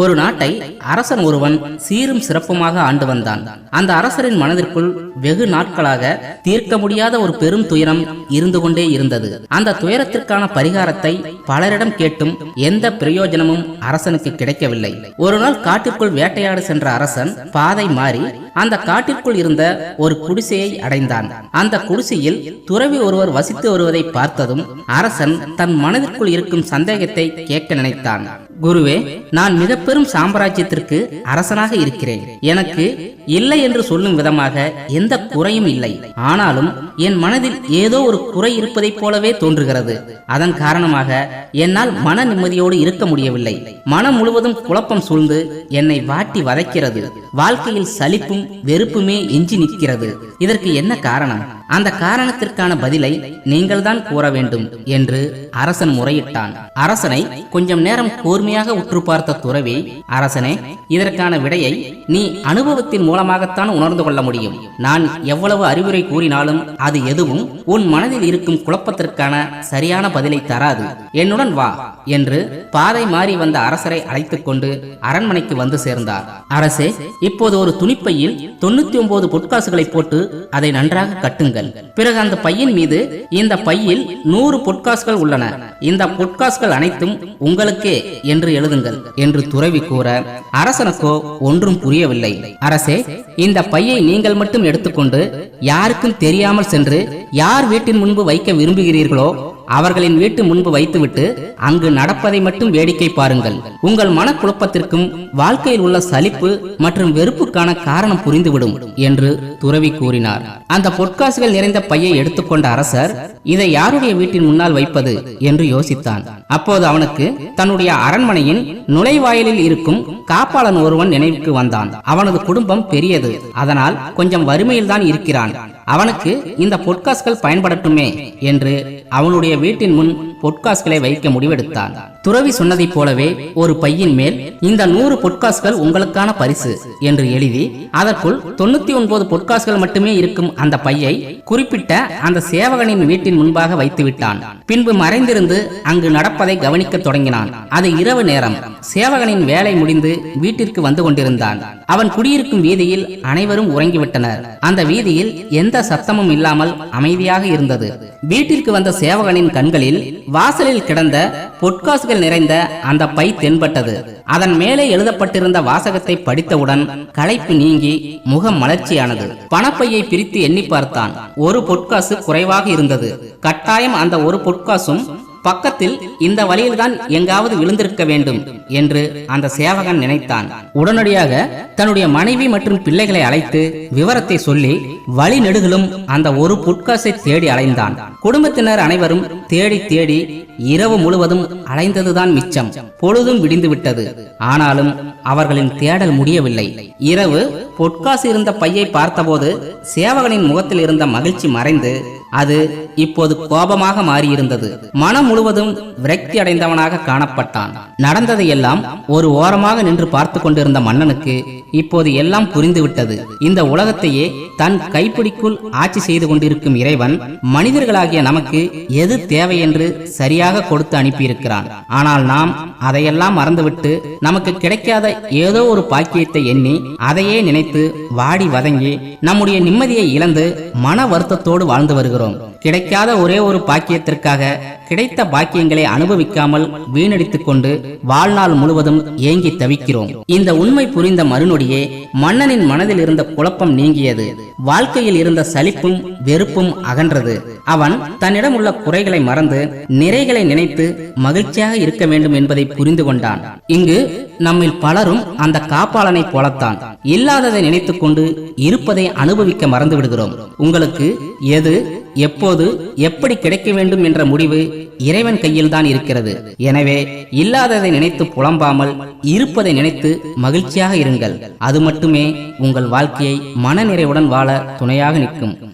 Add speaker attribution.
Speaker 1: ஒரு நாட்டை அரசன் ஒருவன் சீரும் சிறப்புமாக ஆண்டு வந்தான். அந்த அரசரின் மனதிற்குள் வெகு நாட்களாக தீர்க்க முடியாத ஒரு பெரும் துயரம் இருந்து கொண்டே இருந்தது. அந்த துயரத்திற்கான பரிகாரத்தை பலரிடம் கேட்டும் எந்த பிரயோஜனமும் அரசனுக்கு கிடைக்கவில்லை. ஒரு நாள் காட்டிற்குள் வேட்டையாட சென்ற அரசன் பாதை மாறி அந்த காட்டிற்குள் இருந்த ஒரு குடிசையை அடைந்தான். அந்த குடிசையில் துறவி ஒருவர் வசித்து வருவதை பார்த்ததும் அரசன் தன் மனதிற்குள் இருக்கும் சந்தேகத்தை கேட்க நினைத்தான். குருவே நான் மிக பெரும் சாம்ராஜ்யத்திற்கு அரசனாக இருக்கிறேன். எனக்கு இல்லை என்று சொல்லும் விதமாக எந்த குறையும் இல்லை. ஆனாலும் என் மனதில் ஏதோ ஒரு குறை இருப்பதைப் போலவே தோன்றுகிறது. அதன் காரணமாக என்னால் மன நிம்மதியோடு இருக்க முடியவில்லை. மனம் முழுவதும் குழப்பம் சூழ்ந்து என்னை வாட்டி வதைக்கிறது. வாழ்க்கையில் சலிப்பும் வெறுப்புமே எஞ்சி நிற்கிறது. இதற்கு என்ன காரணம்? அந்த காரணத்திற்கான பதிலை நீங்கள்தான் கூற வேண்டும் என்று அரசன் முறையிட்டான். அரசனை கொஞ்சம் நேரம் கூர்மையாக உற்று பார்த்த துறவி அரசனே இதற்கான விடையை நீ அனுபவத்தின் மூலமாகத்தான் உணர்ந்து கொள்ள முடியும். நான் எவ்வளவு அறிவுரை கூறினாலும் அது எதுவும் உன் மனதில் இருக்கும் குழப்பத்திற்கான சரியான பதிலை தராது. என்னுடன் வா என்று பாதை மாறி வந்த அரசரை அழைத்துக் கொண்டு அரண்மனைக்கு வந்து சேர்ந்தார். அரசே இப்போது ஒரு துணிப்பையில் தொண்ணூத்தி ஒன்பது பொற்காசுகளை போட்டு அதை நன்றாக கட்டுங்கள். பிறகு அந்த பையின் மீது இந்த பையில் நூறு பொற்காசுகள் உள்ளன. இந்த பொற்காசுகள் அனைத்தும் உங்களுக்கே என்று எழுதுங்கள் என்று துறவி கூற அரசனுக்கோ ஒன்றும் புரியவில்லை. அரசே இந்த பையை நீங்கள் மட்டும் எடுத்துக்கொண்டு யாருக்கும் தெரியாமல் சென்று யார் வீட்டின் முன்பு வைக்க விரும்புகிறீர்களோ அவர்களின் வீட்டு முன்பு வைத்துவிட்டு அங்கு நடப்பதை மட்டும் வேடிக்கை பாருங்கள். உங்கள் மனக்குழப்பத்திற்கும் வாழ்க்கையில் உள்ள சலிப்பு மற்றும் வெறுப்புக்கான காரணம் புரிந்துவிடும் என்று துறவி கூறினார். அந்த பொற்காசுகள் நிறைந்த பையை எடுத்துக்கொண்ட அரசர் இதை யாருடைய வீட்டின் முன்னால் வைப்பது? என்று யோசித்தான். அப்போது அவனுக்கு தன்னுடைய அரண்மனையின் நுழைவாயிலில் இருக்கும் காப்பாளன் ஒருவன் நினைவுக்கு வந்தான். அவனது குடும்பம் பெரியது அதனால் கொஞ்சம் வறுமையில் தான் இருக்கிறான். அவனுக்கு இந்த பொற்காசுகள் பயன்படட்டுமே என்று அவனுடைய வீட்டின் முன் பொற்காசுகளை வைக்க முடிவெடுத்தான். துறவி சொன்னதைப் போலவே ஒரு பையின் மேல் இந்த நூறு பொட்காஸ்கள் உங்களுக்கான பரிசு என்று எழுதி அதற்குள் தொண்ணூத்தி ஒன்பது பொட்காஸ்கள் மட்டுமே இருக்கும் அந்த பையை குறிப்பிட்ட அந்த சேவகனின் வீட்டின் முன்பாக வைத்து விட்டான் பின்பு மறைந்திருந்து அங்கு நடப்பதை கவனிக்க தொடங்கினான். அது இரவு நேரம். சேவகனின் வேலை முடிந்து வீட்டிற்கு வந்து கொண்டிருந்தான். அவன் குடியிருக்கும் வீதியில் அனைவரும் உறங்கிவிட்டனர். அந்த வீதியில் எந்த சத்தமும் இல்லாமல் அமைதியாக இருந்தது. வீட்டிற்கு வந்த சேவகனின் கண்களில் வாசலில் கிடந்த பொற்காசுகள் நிறைந்த அந்த பை தென்பட்டது. அதன் மேலே எழுதப்பட்டிருந்த வாசகத்தை படித்தவுடன் களைப்பு நீங்கி முகம் மலர்ச்சியானது. பணப்பையை பிரித்து எண்ணி பார்த்தான். ஒரு பொற்காசு குறைவாக இருந்தது. கட்டாயம் அந்த ஒரு பொற்காசும் பக்கத்தில் இந்த வழியில்தான் எங்காவது விழுந்திருக்க வேண்டும் என்று அந்த சேவகன் நினைத்தான். உடனடியாக தன்னுடைய மனைவி மற்றும் பிள்ளைகளை அழைத்து விவரத்தை சொல்லி வழி நெடுகிலும் அந்த ஒரு புட்காசை தேடி அலைந்தான். குடும்பத்தினர் அனைவரும் தேடி தேடி இரவு முழுவதும் அலைந்ததுதான் மிச்சம். பொழுதும் விடிந்து விட்டது. ஆனாலும் அவர்களின் தேடல் முடியவில்லை. இரவு பொட்காசு இருந்த பையை பார்த்தபோது சேவகனின் முகத்தில் இருந்த மகிழ்ச்சி மறைந்து அது இப்போது கோபமாக மாறியிருந்தது. மனம் முழுவதும் விரக்தி அடைந்தவனாக காணப்பட்டான். நடந்ததையெல்லாம் ஒரு ஓரமாக நின்று பார்த்து கொண்டிருந்த மன்னனுக்கு இப்போது எல்லாம் புரிந்துவிட்டது. இந்த உலகத்தையே தன் கைப்பிடிக்குள் ஆட்சி செய்து கொண்டிருக்கும் இறைவன் மனிதர்களாகிய நமக்கு எது தேவை என்று சரியாக கொடுத்து அனுப்பியிருக்கிறான். ஆனால் நாம் அதையெல்லாம் மறந்துவிட்டு நமக்கு கிடைக்காத ஏதோ ஒரு பாக்கியத்தை எண்ணி அதையே நினைத்து வாடி வதங்கி நம்முடைய நிம்மதியை இழந்து மன வருத்தத்தோடு வாழ்ந்து வருகிறோம். கிடைக்காத ஒரே ஒரு பாக்கியத்திற்காக கிடைத்த பாக்கியங்களை அனுபவிக்காமல் வீணடித்துக் கொண்டு வாழ்நாள் முழுவதும் ஏங்கி தவிக்கிறோம். இந்த உண்மை புரிந்த மறுநொடியே மன்னனின் மனதில் இருந்த குழப்பம் நீங்கியது. வாழ்க்கையில் இருந்த சலிப்பும் வெறுப்பும் அகன்றது. அவன் தன்னிடம் உள்ள குறைகளை மறந்து நிறைகளை நினைத்து மகிழ்ச்சியாக இருக்க வேண்டும் என்பதை புரிந்து கொண்டான். இங்கு நம்மில் பலரும் அந்த காப்பாளனை போலத்தான். இல்லாததை நினைத்துக் கொண்டு இருப்பதை அனுபவிக்க மறந்து விடுகிறோம். உங்களுக்கு எது எப்போது எப்படி கிடைக்க வேண்டும் என்ற முடிவு இறைவன் கையில் தான் இருக்கிறது. எனவே இல்லாததை நினைத்து புலம்பாமல் இருப்பதை நினைத்து மகிழ்ச்சியாக இருங்கள். அது மட்டுமே உங்கள் வாழ்க்கையை மனநிறைவுடன் வாழ துணையாக நிற்கும்.